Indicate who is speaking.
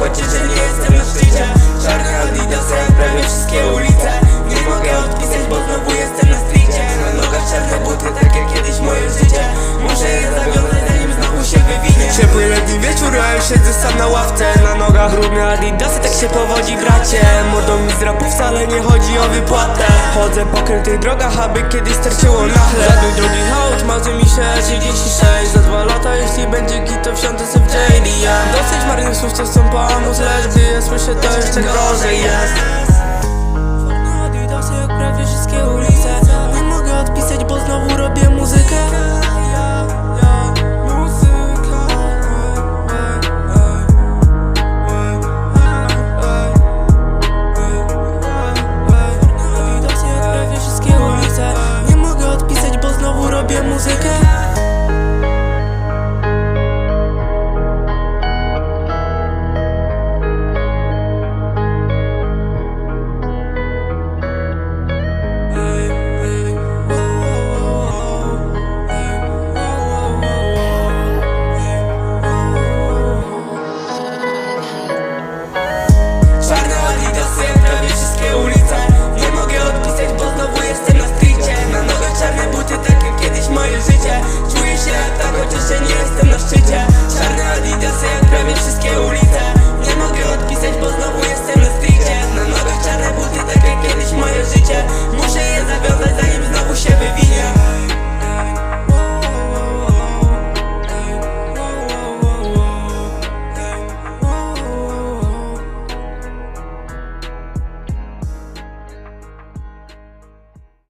Speaker 1: tak że nie jestem na szczycie. Czarne Adidasy jak prawie wszystkie ulice. Nie mogę odpisać, bo znowu jestem na stricie Na nogach czarne buty, tak jak kiedyś moje życie. Muszę je zawiązać, zanim znowu się wywinie Ciepły letni wieczór, a już siedzę sam na ławce. Na nogach brudne adidasy, tak się powodzi bracie. Mordą mi z rapu wcale nie chodzi o wypłatę. Chodzę po krytych drogach, aby kiedyś starczyło na chleb Zaduj drogi hołd, marzy mi się 36 Za dwa lata, jeśli będzie git, to wsiądę sobie w Dosyć marnych słów, co chcą pomóc, lecz gdy je słyszę, to jeszcze gorzej jest jestem na szczycie.